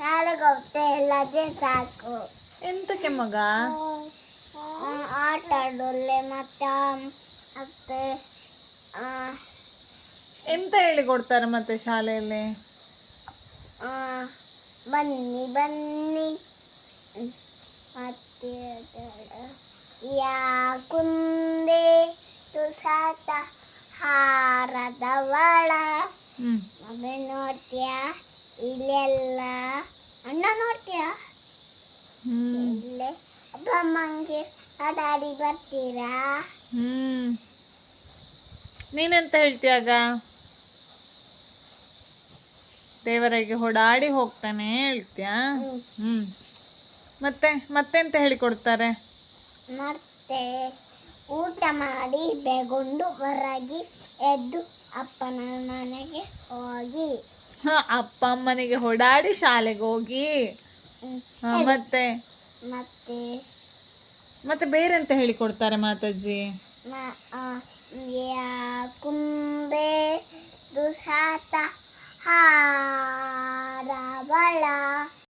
ಶಾಲೆಗೆ ಹೋಗ್ತಾ ಇಲ್ಲದೆ ಸಾಕು. ಎಂತಕ್ಕೆ ಮಗ? ಆಟ ಆಡೋಲ್ಲೆ ಮತ್ತೆ ಮತ್ತೆ ಆ, ಎಂತ ಹೇಳಿ ಕೊಡ್ತಾರೆ ಮತ್ತೆ ಶಾಲೆಯಲ್ಲಿ? ಆ, ಬನ್ನಿ ಬನ್ನಿ. ಹ್ಮ್. ಮತ್ತೆ ಯಾ ಕುಂದೆ ತುಸಾತ ಹಾರದವಳ. ಹ್ಮ್. ಮಮ್ಮಿ ನೋಡ್ತೀಯಾ? ಇಲ್ಲೆಲ್ಲ ಅಣ್ಣ ನೋಡ್ತೀಯಾ? ಹ್ಮ್. ಇಲ್ಲೇ ಅಮ್ಮಂಗೆ ಆಟಾಡಿ ಬರ್ತೀರಾ? ಹ್ಮ್. ನೀನೆಂತ ಹೇಳ್ತೀಯಾಗ ದೇವರಿಗೆ ಹೊಡಾಡಿ ಹೋಗ್ತಾನೆ ಹೇಳ್ತೀಯಾ? ಹ್ಮ್. ಹ್ಮ್. ಮತ್ತೆ ಮತ್ತೆಂತ ಹೇಳಿಕೊಡ್ತಾರೆ? ಮತ್ತೆ ಊಟ ಮಾಡಿ ಬೆಗೊಂಡು ಹೊರಗೆ ಎದ್ದು ಅಪ್ಪನ ಮನೆಗೆ ಹೋಗಿ. ಹ, ಅಪ್ಪ ಅಮ್ಮನಿಗೆ ಹೊಡಾಡಿ ಶಾಲೆಗೆ ಹೋಗಿ. ಹ, ಮತ್ತೆ? ಮತ್ತೆ? ಮತ್ತೆ ಬೇರೆ ಅಂತ ಹೇಳಿ ಕೊಡ್ತಾರೆ ಆ, ಯಾ ಕುಂಬೆ ದುಸಾತ ಹಾರವಳ